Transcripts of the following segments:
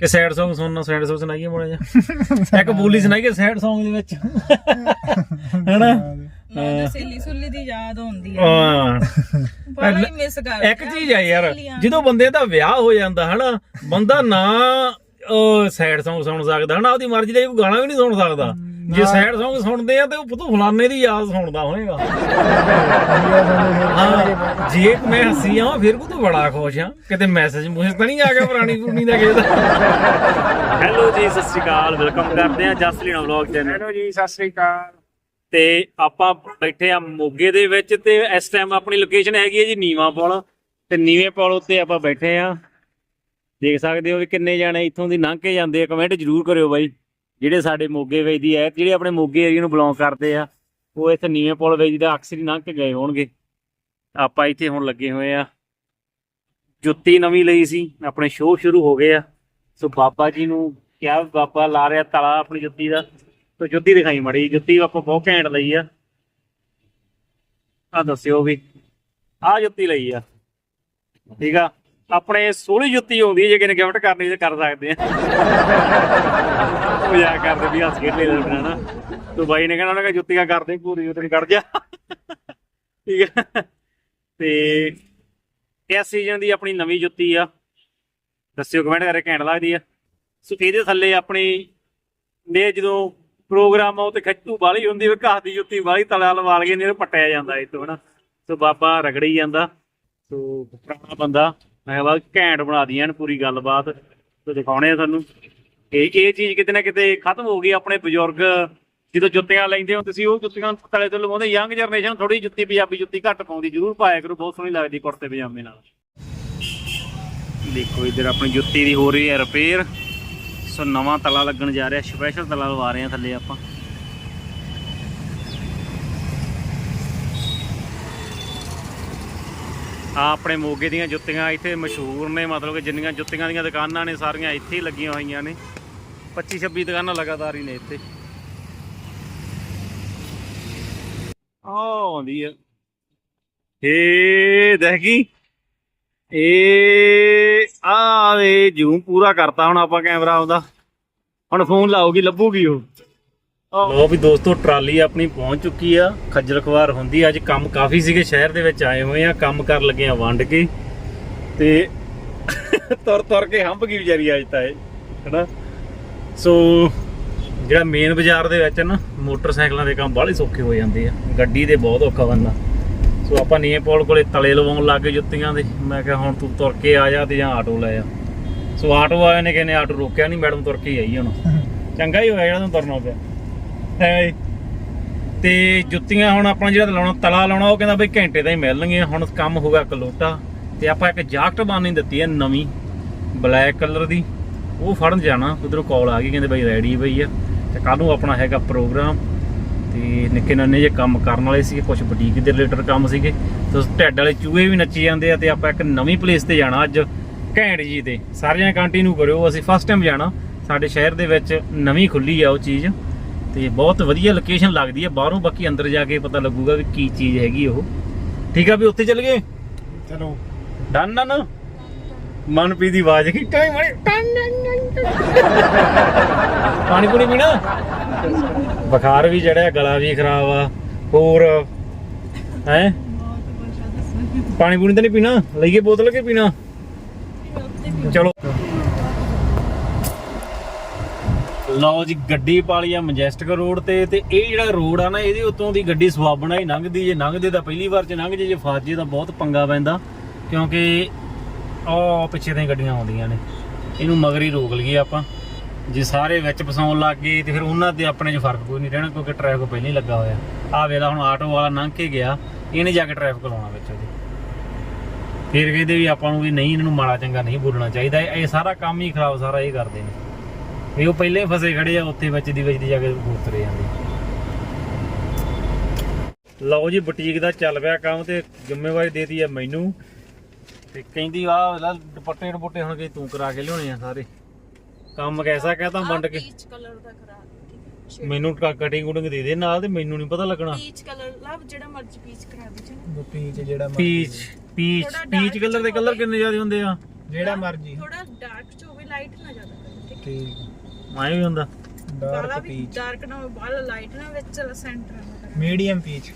ਕਿ sad Song ਸੁਣਨਾ sad Song ਸੁਣਾਈਏ ਮੋੜਾ ਜਿਹਾ। ਇੱਕ ਬੋਲੀ ਸੁਣਾਈਏ ਸੈਡ Song ਦੇ ਵਿੱਚ। ਹੈਨਾ? ਮੈਨੂੰ ਸੇਲੀ ਸੁੱਲੀ ਦੀ ਯਾਦ ਆਉਂਦੀ ਹੈ। ਹਾਂ। ਬੜਾ ਹੀ ਮਿਸ ਕਰ ਇੱਕ ਚੀਜ਼ ਆ ਯਾਰ ਜਦੋਂ ਬੰਦੇ ਦਾ ਵਿਆਹ ਹੋ ਜਾਂਦਾ ਹਨਾ ਬੰਦਾ ਨਾ ਸੈਡ Song ਸੁਣ ਸਕਦਾ ਹਨਾ ਉਹਦੀ ਮਰਜ਼ੀ ਦਾ ਕੋਈ ਗਾਣਾ ਵੀ ਨਹੀਂ ਸੁਣ ਸਕਦਾ। ਜੇ ਸੈਡ Song ਸੁਣਦੇ ਆ ਤੇ ਉਹ ਪੁੱਤੂ ਫਲਾਣੇ ਦੀ ਯਾਦ ਸੁਣਦਾ ਹੋਏਗਾ ਹਾਂ ਜੇ ਮੈਂ ਹੱਸੀ ਆ ਫਿਰ ਕੋ ਤੂੰ ਬੜਾ ਖੁਸ਼ ਆ। ਕਿਤੇ ਮੈਸੇਜ ਮੁਹੇ ਤਾਂ ਨਹੀਂ ਆ ਗਿਆ ਪੁਰਾਣੀ ਪੁਰਾਣੀ ਦਾ ਕਿਸੇ ਦਾ ਹੈਲੋ ਜੀ ਸਤਿ ਸ਼੍ਰੀ ਅਕਾਲ। ਵੈਲਕਮ ਕਰਦੇ ਆ ਜਸਲੀਨਾ ਵਲੌਗ ਚੈਨਲ ਹੈਲੋ ਜੀ ਸਤਿ ਸ੍ਰੀ ਅਕਾਲ। ਤੇ ਆਪਾਂ ਬੈਠੇ ਆ ਮੋਗੇ ਦੇ ਵਿੱਚ ਤੇ ਇਸ ਟਾਈਮ ਆਪਣੀ ਲੋਕੇਸ਼ਨ ਹੈਗੀ ਹੈ ਜੀ ਨੀਵਾ ਪੁਲ ਤੇ ਨੀਵੇਂ ਪੁਲ ਉੱਤੇ ਆਪਾਂ ਬੈਠੇ ਆ। ਦੇਖ ਸਕਦੇ ਹੋ ਵੀ ਕਿੰਨੇ ਜਾਣੇ ਇੱਥੋਂ ਦੀ ਲੰਘ ਕੇ ਜਾਂਦੇ ਆ। ਕਮੈਂਟ ਜਰੂਰ ਕਰਿਓ ਬਾਈ। ਜਿਹੜੇ ਸਾਡੇ ਮੋਗੇ ਵੇਚ ਦੀ ਹੈ ਜਿਹੜੇ ਆਪਣੇ ਮੋਗੇ ਏਰੀਆ ਨੂੰ ਬਿਲੋਂਗ ਕਰਦੇ ਆ, ਉਹ ਇੱਥੇ ਨੀਵੇਂ ਪੁਲ ਵੇਚ ਦਾ ਅਕਸਰ ਹੀ ਲੰਘ ਕੇ ਗਏ ਹੋਣਗੇ। ਆਪਾਂ ਇੱਥੇ ਹੁਣ ਲੱਗੇ ਹੋਏ ਆ। ਜੁੱਤੀ ਨਵੀਂ ਲਈ ਸੀ, ਆਪਣੇ ਸ਼ੋਅ ਸ਼ੁਰੂ ਹੋ ਗਏ ਆ। ਸੋ ਬਾਬਾ ਜੀ ਨੂੰ ਕਿਹਾ, ਬਾਬਾ ਲਾ ਰਿਹਾ ਤਾਲਾ ਆਪਣੀ ਜੁੱਤੀ ਦਾ। ਤੋ ਜੁੱਤੀ ਦਿਖਾਈ ਮੜੀ ਜੁੱਤੀ ਆਪਾਂ ਬਹੁਤ ਘੈਂਟ ਲਈ ਆ। ਆ ਦੱਸਿਓ ਵੀ ਆ ਜੁੱਤੀ ਲਈ ਆ। ਠੀਕ ਆ? ਆਪਣੇ ਸੋਹਣੀ ਜੁੱਤੀ ਆਉਂਦੀ ਜੇ ਕਿਨੇ ਗਿਫਟ ਕਰਨੀ ਤੇ ਕਰ ਸਕਦੇ ਆ। ਮਜ਼ਾਕ ਕਰਦੇ ਵੀ ਹੱਸ ਕੇ ਲੈਣਾ ਨਾ। ਤੋ ਬਾਈ ਨੇ ਕਹਿਣਾ, ਉਹਨਾਂ ਜੁੱਤੀਆਂ ਕਰਦੇ ਪੂਰੀ ਜੁੱਤੀ ਕੱਢ ਜਾ। ਠੀਕ ਆ ਤੇ ਇਸ ਸੀਜ਼ਨ ਦੀ ਆਪਣੀ ਨਵੀਂ ਜੁੱਤੀ ਆ। ਦੱਸਿਓ ਕਮੈਂਟ ਕਰਕੇ ਘੈਂਟ ਲੱਗਦੀ ਆ। ਸੋ ਇਹਦੇ ਥੱਲੇ ਆਪਣੀ, ਨੇ ਜਦੋਂ ਪ੍ਰੋਗਰਾਮ ਆ, ਉਹ ਤੇ ਖੱਚੂ ਵਾਲੀ ਹੁੰਦੀ ਵੀ ਘਾਹ ਦੀ ਜੁੱਤੀ ਵਾਲੀ ਤਲਾ ਲਵਾ ਲਗੇ ਨੇ ਪੱਟਿਆ ਜਾਂਦਾ ਇਹ ਤੋਂ ਹਨਾ। ਸੋ ਬਾਬਾ ਰਗੜੀ ਜਾਂਦਾ। ਸੋ ਪੁਰਾਣਾ ਬੰਦਾ। ਮੈਂ ਕਿਹਾ ਘੈਂਟ ਬਣਾ ਦੀਆਂ ਨੇ ਪੂਰੀ ਗੱਲਬਾਤ ਤੇ ਦਿਖਾਉਣੇ ਆ ਤੁਹਾਨੂੰ ਇਹ ਇਹ ਚੀਜ਼ ਕਿਤੇ ਨਾ ਕਿਤੇ ਖਤਮ ਹੋ ਗਈ ਆਪਣੇ ਬਜ਼ੁਰਗ। ਜਦੋਂ ਜੁੱਤੀਆਂ ਲੈਂਦੇ ਹੋ ਤੁਸੀਂ ਉਹ ਜੁੱਤੀਆਂ ਤਲੇ ਤੋਂ ਲਵਾਉਂਦੇ। ਯੰਗ ਜਨਰੇਸ਼ਨ ਥੋੜੀ ਜੁੱਤੀ, ਪੰਜਾਬੀ ਜੁੱਤੀ ਘੱਟ ਪਾਉਂਦੀ, ਜ਼ਰੂਰ ਪਾਇਆ ਕਰੋ। ਬਹੁਤ ਸੋਹਣੀ ਲੱਗਦੀ ਕੁੜਤੇ ਪਜਾਮੇ ਨਾਲ। ਦੇਖੋ ਇਧਰ ਆਪਣੀ ਜੁੱਤੀ ਦੀ ਹੋ ਰਹੀ ਹੈ ਰਿਪੇਅਰ ਸੋ ਨਵਾਂ ਤਲਾ ਲੱਗਣ ਜਾ ਰਿਹਾ ਸਪੈਸ਼ਲ ਤਲਾ ਲਵਾ ਰਹੇ ਆ ਥੱਲੇ ਆਪਾਂ। ਆ ਆਪਣੇ ਮੋਗੇ ਦੀਆਂ ਜੁੱਤੀਆਂ ਇੱਥੇ ਮਸ਼ਹੂਰ ਨੇ, ਮਤਲਬ ਕਿ ਜਿੰਨੀਆਂ ਜੁੱਤੀਆਂ ਦੀਆਂ ਦੁਕਾਨਾਂ ਨੇ, ਸਾਰੀਆਂ ਇੱਥੇ ਹੀ ਲੱਗੀਆਂ ਹੋਈਆਂ ਨੇ। 25 26 ਦੁਕਾਨਾਂ ਲਗਾਤਾਰ ਹੀ ਨੇ ਇੱਥੇ। ਆ ਆਉਂਦੀ ਹੈ ਏ ਦੇਖ ਗਈ ਏ ਆ ਵੇ ਜੂਮ ਪੂਰਾ ਕਰਤਾ ਹੁਣ ਆਪਾਂ ਕੈਮਰਾ ਆਉਂਦਾ ਹੁਣ ਫੋਨ ਲਾਉਗੀ ਲੱਭੂਗੀ ਉਹ। ਲੋ ਵੀ ਦੋਸਤੋ ਟਰਾਲੀ ਆਪਣੀ ਪਹੁੰਚ ਚੁੱਕੀ ਆ। ਖੱਜਲ ਖਵਾਰ ਹੁੰਦੀ। ਅੱਜ ਕੰਮ ਕਾਫੀ ਸੀਗੇ। ਸ਼ਹਿਰ ਦੇ ਵਿੱਚ ਆਏ ਹੋਏ ਆ। ਕੰਮ ਕਰ ਲੱਗੇ ਆ ਵੰਡ ਕੇ। ਤੇ ਤੁਰ ਤੁਰ ਕੇ ਹੰਬ ਗਈ ਵਿਚਾਰੀ ਅੱਜ ਤਾਂ ਇਹ ਹੈਨਾ? ਸੋ ਜਿਹੜਾ ਮੇਨ ਬਾਜ਼ਾਰ ਦੇ ਵਿੱਚ ਨਾ ਮੋਟਰਸਾਈਕਲਾਂ ਦੇ ਕੰਮ ਬਾਹਲੇ ਸੌਖੇ ਹੋ ਜਾਂਦੇ ਆ। ਗੱਡੀ ਦੇ ਬਹੁਤ ਔਖਾ ਬੰਦਾ। ਸੋ ਆਪਾਂ ਨੀਏ ਪੌਲ ਕੋਲੇ ਤਲੇ ਲਵਾਉਣ ਲੱਗੇ ਜੁੱਤੀਆਂ ਦੇ। ਮੈਂ ਕਿਹਾ ਹੁਣ ਤੂੰ ਤੁਰ ਕੇ ਆ ਜਾ ਤੇ ਜਾਂ ਆਟੋ ਲੈ ਆ। ਸੋ ਆਟੋ ਵਾਲੇ ਨੇ ਕਹਿੰਦੇ ਆਟੋ ਰੋਕਿਆ ਨਹੀਂ ਮੈਡਮ ਤੁਰ ਕੇ ਹੀ ਆਈ ਹੁਣ। ਚੰਗਾ ਹੀ ਹੋਇਆ ਜਿਹੜਾ ਤੂੰ ਤੁਰਨਾ ਪਿਆ। ਹੈ ਜੀ। ਤੇ ਜੁੱਤੀਆਂ ਹੁਣ ਆਪਣਾ ਜਿਹੜਾ ਲਾਉਣਾ, ਤਲਾ ਲਾਉਣਾ, ਉਹ ਕਹਿੰਦਾ ਬਈ ਘੰਟੇ ਦਾ ਹੀ ਮਿਲਣਗੀਆਂ। ਹੁਣ ਕੰਮ ਹੋ ਗਿਆ ਕਲੋਟਾ ਤੇ ਆਪਾਂ ਇੱਕ ਜਾਕਟ ਬਾਨੀ ਦਿੱਤੀ ਹੈ ਨਵੀਂ, ਬਲੈਕ ਕਲਰ ਦੀ। ਉਹ ਫੜਨ ਜਾਣਾ। ਉਧਰੋਂ ਕਾਲ ਆ ਗਈ, ਕਹਿੰਦੇ ਬਈ ਰੈਡੀ ਬਈ ਆ। ਤੇ ਕੱਲ ਨੂੰ ਆਪਣਾ ਹੈਗਾ ਪ੍ਰੋਗਰਾਮ। ਤੇ ਨਿੱਕੇ ਨਾਨੇ ਜੇ ਕੰਮ ਕਰਨ ਵਾਲੇ ਸੀਗੇ ਕੁਝ ਬੁਟੀਕ ਦੇ ਰਿਲੇਟਡ ਕੰਮ ਸੀਗੇ। ਤੇ ਢੱਡ ਵਾਲੇ ਚੂਹੇ ਵੀ ਨੱਚੀ ਜਾਂਦੇ ਆ ਤੇ ਆਪਾਂ ਇੱਕ ਨਵੀਂ ਪਲੇਸ ਤੇ ਜਾਣਾ ਅੱਜ, ਘੈਂਟ ਜੀ ਤੇ। ਸਾਰਿਆਂ ਕੰਟੀਨਿਊ ਕਰਿਓ, ਅਸੀਂ ਫਸਟ ਟਾਈਮ ਜਾਣਾ। ਸਾਡੇ ਸ਼ਹਿਰ ਦੇ ਵਿੱਚ ਨਵੀਂ ਖੁੱਲੀ ਆ ਉਹ ਚੀਜ਼। ਤੇ ਬਹੁਤ ਵਧੀਆ ਲੋਕੇਸ਼ਨ ਲੱਗਦੀ ਹੈ। ਬਾਹਰੋਂ ਬਾਕੀ ਅੰਦਰ ਜਾ ਕੇ ਪਤਾ ਲੱਗੂਗਾ ਵੀ ਕੀ ਚੀਜ਼ ਹੈਗੀ ਉਹ। ਠੀਕ ਆ ਵੀ ਉੱਥੇ ਚੱਲ ਗਏ? ਚਲੋ। ਡਨ ਡਨ ਮਨਪ੍ਰੀਤ ਦੀ ਆਵਾਜ਼ ਕੀ ਟਾਈਮ ਟਨ ਪਾਣੀ ਪੂਣੀ ਪੀਣਾ? ਬੁਖਾਰ ਵੀ ਚੜਿਆ ਗਲਾ ਵੀ ਖਰਾਬ ਆ। ਹੋਰ? ਹੈ? ਪਾਣੀ ਪੂਣੀ ਤਾਂ ਨਹੀਂ ਪੀਣਾ? ਲਈਏ ਬੋਤਲ ਕੇ ਪੀਣਾ? ਚਲੋ। ਲਓ ਜੀ, ਗੱਡੀ ਪਾਲੀ ਆ ਮੈਜੈਸਟਿਕ ਰੋਡ ਤੇ ਤੇ ਇਹ ਜਿਹੜਾ ਰੋਡ ਆ ਨਾ, ਇਹਦੇ ਉੱਤੋਂ ਦੀ ਗੱਡੀ ਸਵਾਬਣਾ ਹੀ ਲੰਘਦੀ ਜੇ ਲੰਘਦੇ ਤਾਂ ਪਹਿਲੀ ਵਾਰ ਚ ਲੰਘ ਜੇ ਜੇ ਫਸ ਜੇ ਤਾਂ ਬਹੁਤ ਪੰਗਾ ਪੈਂਦਾ, ਕਿਉਂਕਿ ਆ ਪਿੱਛੇ ਦੀਆਂ ਗੱਡੀਆਂ ਆਉਂਦੀਆਂ ਨੇ। ਇਹਨੂੰ ਮਗਰ ਹੀ ਰੋਕ ਲਈਏ ਆਪਾਂ। ਜੇ ਸਾਰੇ ਵਿੱਚ ਫਸਾਉਣ ਲੱਗ ਗਏ ਤੇ ਫਿਰ ਉਹਨਾਂ ਤੇ ਆਪਣੇ 'ਚ ਫ਼ਰਕ ਕੋਈ ਨਹੀਂ ਰਹਿਣਾ, ਕਿਉਂਕਿ ਟ੍ਰੈਫਿਕ ਪਹਿਲਾਂ ਹੀ ਲੱਗਾ ਹੋਇਆ। ਆ ਵੇਲਾ ਹੁਣ ਆਟੋ ਵਾਲਾ ਲੰਘ ਕੇ ਗਿਆ, ਇਹਨੇ ਜਾ ਕੇ ਟ੍ਰੈਫਿਕ ਲਾਉਣਾ ਵਿੱਚ ਉਹਦੇ। ਫਿਰ ਕਹਿੰਦੇ ਵੀ ਆਪਾਂ ਨੂੰ ਵੀ ਨਹੀਂ, ਇਹਨਾਂ ਨੂੰ ਮਾੜਾ ਚੰਗਾ ਨਹੀਂ ਬੋਲਣਾ ਚਾਹੀਦਾ, ਇਹ ਸਾਰਾ ਕੰਮ ਹੀ ਖਰਾਬ, ਸਾਰਾ ਇਹ ਕਰਦੇ ਨੇ। ਵੀ ਉਹ ਪਹਿਲੇ ਫਸੇ ਖੜੇ ਆ ਉੱਥੇ ਵਿੱਚ ਦੀ ਵਿੱਚ ਦੀ ਜਾ ਕੇ ਉਤਰੇ ਜਾਂਦੇ। ਲਓ ਜੀ ਬੁਟੀਕ ਦਾ ਚੱਲ ਪਿਆ ਕੰਮ ਤੇ ਜ਼ਿੰਮੇਵਾਰੀ ਦੇਤੀ ਆ ਮੈਨੂੰ। ਤੇ ਕਹਿੰਦੀ ਆ ਲੈ ਦੁਪੱਟੇ ਦੁਪੱਟੇ ਹੁਣ ਕਿ ਤੂੰ ਕਰਾ ਕੇ ਲਿਆਉਣੇ ਆ ਸਾਰੇ। ਕੰਮ ਕੈਸਾ ਕਹਤਾ ਵੰਡ ਕੇ। ਪੀਚ ਕਲਰ ਦਾ ਕਰਾ ਮੈਨੂੰ ਕਟਿੰਗ ਕੁਟਿੰਗ ਦੇ ਦੇ ਨਾਲ ਤੇ ਮੈਨੂੰ ਨਹੀਂ ਪਤਾ ਲੱਗਣਾ। ਪੀਚ ਕਲਰ ਲਵ ਜਿਹੜਾ ਮਰਜ਼ੀ ਪੀਚ ਕਰਾ ਦੇ ਜੀ ਪੀਚ ਜਿਹੜਾ ਮਰਜ਼ੀ ਪੀਚ ਪੀਚ ਪੀਚ ਕਲਰ ਦੇ ਕਲਰ। ਕਿੰਨੇ ਜ਼ਿਆਦਾ ਹੁੰਦੇ ਆ? ਜਿਹੜਾ ਮਰਜ਼ੀ। ਥੋੜਾ ਡਾਰਕ ਚ ਹੋਵੇ ਲਾਈਟ ਨਾ ਜ਼ਿਆਦਾ ਕਰੇ ਠੀਕ। ਮੈਂ ਵੀ ਹੁੰਦਾ। ਡਾਰਕ ਵੀ ਪੀਚ ਡਾਰਕ ਨਾ ਬਾਲਾ ਲਾਈਟ ਨਾ ਵਿੱਚ ਸੈਂਟਰ ਮੀਡੀਅਮ ਪੀਚ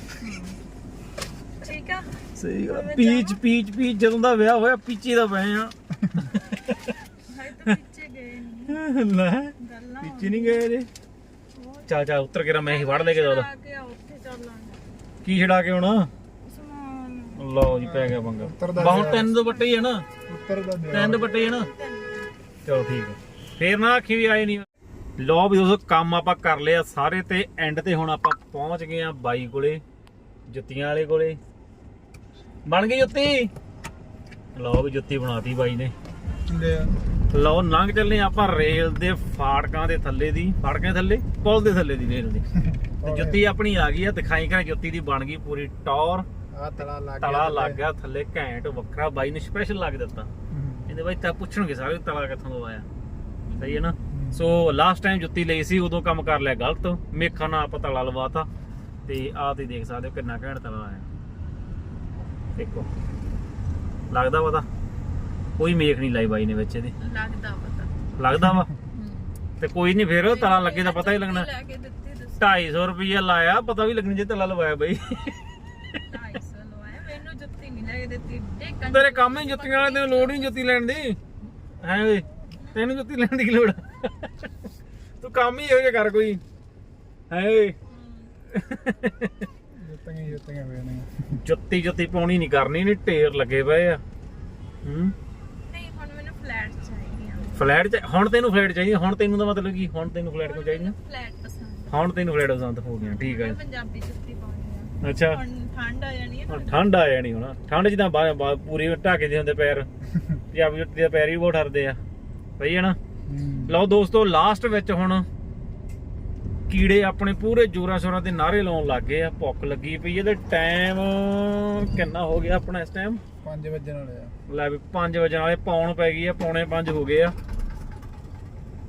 ਠੀਕ ਆ? ਸਹੀ ਪੀਚ ਪੀਚ ਪੀਚ ਜਦੋਂ ਦਾ ਵਿਆਹ ਹੋਇਆ ਪੀਚੇ ਦਾ ਪਏ ਆ। ਹਾਏ ਤਾਂ ਪਿੱਛੇ ਗਏ ਨਹੀਂ ਲੈ ਗੱਲਾਂ ਪੀਚੇ ਨਹੀਂ ਗਏ ਜੇ। ਚੱਲ ਚੱਲ ਉੱਤਰ ਕੇ ਮੈਂ ਹੀ ਵੜ ਲੈ ਕੇ ਦੋ ਆ ਕੇ ਆ ਉੱਥੇ ਚੱਲਾਂਗੇ। ਕੀ ਛਡਾ ਕੇ ਆਉਣਾ? ਸਮਾਨ। ਲਓ ਜੀ ਪੈ ਗਿਆ ਪੰਗਾ। ਬਹੁਤ ਤਿੰਨ ਦੋ ਬੱਟੇ ਹੀ ਆ ਨਾ। ਉੱਤਰ ਦਾ ਦਿਓ ਤਿੰਨ ਦੋ ਬੱਟੇ ਹੀ ਆ ਨਾ। ਚਲੋ ਠੀਕ ਹੈ ਫੇਰ ਨਾ ਆਖੀ ਵੀ ਆਏ ਨਹੀਂ ਲਓ ਵੀ ਦੋਸਤੋ ਕੰਮ ਆਪਾਂ ਕਰ ਲਿਆ ਸਾਰੇ ਤੇ ਐਂਡ ਤੇ ਹੁਣ ਆਪਾਂ ਪਹੁੰਚ ਗਏ ਆ ਬਾਈ ਕੋਲੇ ਜੁੱਤੀਆਂ ਵਾਲੇ ਕੋਲੇ। ਬਣ ਗਈ ਜੁੱਤੀ? ਲਓ ਵੀ ਜੁੱਤੀ ਬਣਾਤੀ ਬਾਈ ਨੇ। ਲਓ ਲੰਘ ਚੱਲੇ ਆਪਾਂ ਰੇਲ ਦੇ ਫਾਟਕਾਂ ਦੇ ਥੱਲੇ ਦੀ। ਫਾਟਕਾਂ ਦੇ ਥੱਲੇ? ਪੁਲ ਦੇ ਥੱਲੇ ਦੀ ਰੇਲ ਦੀ। ਤੇ ਜੁੱਤੀ ਆਪਣੀ ਆ ਗਈ ਆ ਦਿਖਾਈ ਕਰਾਂ ਜੁੱਤੀ ਦੀ ਬਣ ਗਈ ਪੂਰੀ ਟੌਰ। ਆ ਤਲਾ ਲੱਗ ਤਲਾ ਲੱਗ ਗਿਆ ਥੱਲੇ ਘੈਂਟ ਵੱਖਰਾ। ਬਾਈ ਨੇ ਸਪੈਸ਼ਲ ਲੱਗ ਦਿੱਤਾ। ਇਹਦੇ ਬਾਈ ਤਾਂ ਪੁੱਛਣਗੇ ਸਾਰੇ ਤਲਾ ਕਿੱਥੋਂ ਦਾ ਆਇਆ ਸਹੀ ਹੈ ਨਾ। ਸੋ ਲਾਸਟ ਟਾਈਮ ਜੁੱਤੀ ਲਈ ਸੀ ਉਦੋਂ ਕੰਮ ਕਰ ਲਿਆ ਗਲਤ। ਮੇਖਾ ਨਾਲ ਆਪਾਂ ਤਲਾ ਲਵਾਤਾ। ਤੇ ਆਹ ਤੇ ਦੇਖ ਸਕਦੇ ਹੋ ਕਿੰਨਾ ਘੈਂਟ ਤਲਾ ਆਇਆ। ਦੇਖੋ। ਲੱਗਦਾ ਪਤਾ? ਕੋਈ ਮੇਖ ਨਹੀਂ ਲਾਈ ਬਾਈ ਨੇ ਵਿੱਚ ਇਹਦੇ। ਲੱਗਦਾ ਪਤਾ। ਲੱਗਦਾ ਵਾ? ਤੇ ਕੋਈ ਨਹੀਂ ਫੇਰ ਤਲਾ ਲੱਗੇ ਤਾਂ ਪਤਾ ਹੀ ਲੱਗਣਾ। ਲੈ ਕੇ ਦਿੱਤੀ ਦੱਸ 250 ਰੁਪਏ ਲਾਇਆ ਪਤਾ ਵੀ ਲੱਗਣੀ ਜੇ ਤਲਾ ਲਵਾਇਆ ਬਾਈ। 250 ਲਵਾਇਆ ਮੈਨੂੰ ਜੁੱਤੀ ਨਹੀਂ ਲੈ ਦਿੱਤੀ। ਤੇਰੇ ਕੰਮ ਹੀ ਜੁੱਤੀਆਂ ਵਾਲੇ ਤੈਨੂੰ ਲੋੜ ਨਹੀਂ ਜੁੱਤੀ ਲੈਣ ਦੀ। ਹੈ ਓਏ? ਤੈਨੂੰ ਜੁੱਤੀ ਲੈਣ ਦੀ ਕੀ ਲੋੜ ਆ? ਤੂੰ ਕੰਮ ਹੀ ਇਹੋ ਜਿਹਾ ਕਰ ਕੋਈ। ਹੈ ਓਏ। ਜੁੱਤੀਆਂ ਹੀ ਜੁੱਤੀਆਂ ਵੇਣੇ ਜੁੱਤੀ ਜੁੱਤੀ ਪਾਉਣੀ ਨਹੀਂ ਕਰਨੀ ਨਹੀਂ ਢੇਰ ਲੱਗੇ ਪਏ ਆ। ਹੂੰ? ਨਹੀਂ ਹੁਣ ਮੈਨੂੰ ਫਲੈਟ ਚਾਹੀਦੀ ਆ ਫਲੈਟ ਚ ਹੁਣ ਤੈਨੂੰ ਫਲੈਟ ਚਾਹੀਦੀ ਹੁਣ ਤੈਨੂੰ ਦਾ ਮਤਲਬ ਕੀ ਹੁਣ ਤੈਨੂੰ ਫਲੈਟ ਕਿਉਂ ਚਾਹੀਦੀ ਫਲੈਟ ਪਸੰਦ। ਹੁਣ ਤੈਨੂੰ ਫਲੈਟ ਪਸੰਦ ਹੋ ਗਿਆ ਠੀਕ ਹੈ ਪੰਜਾਬੀ ਜੁੱਤੀ ਪਾਉਣੀ ਆ ਅੱਛਾ। ਹੁਣ ਠੰਡ ਆ ਜਾਣੀ ਹੈ ਹੁਣ ਠੰਡ। ਆ ਜਾਣੀ ਹੁਣ। ਠੰਡ ਚ ਤਾਂ ਬਾ- ਬਾ- ਪੂਰੀ ਢਾਕੇ ਦੇ ਹੁੰਦੇ ਪੈਰ। ਪੰਜਾਬੀ ਜੁੱਤੀ ਦੇ ਪੈਰ ਵੀ ਬਹੁਤ ਠਰਦੇ ਆ। ਸਹੀ ਹੈ ਨਾ? ਲਓ ਦੋਸਤੋ ਲਾਸਟ ਵਿੱਚ ਹੁਣ ਕੀੜੇ ਆਪਣੇ ਪੂਰੇ ਜੋਰਾਂ ਸ਼ੋਰਾਂ ਤੇ ਨਾਰੇ ਲਾਉਣ ਲੱਗ ਗਏ ਆ। ਭੁੱਖ ਲੱਗੀ ਪਈ ਇਹਦੇ ਟਾਈਮ ਕਿੰਨਾ ਹੋ ਗਿਆ ਆਪਣਾ ਇਸ ਟਾਈਮ ਪੰਜ ਵੱਜਣ ਵਾਲੇ ਆ। ਲੈ ਵੀ 5 ਵਜਣ ਵਾਲੇ ਪੌਣ ਪੈ ਗਈ ਆ ਪੌਣੇ 5 ਹੋ ਗਏ ਆ।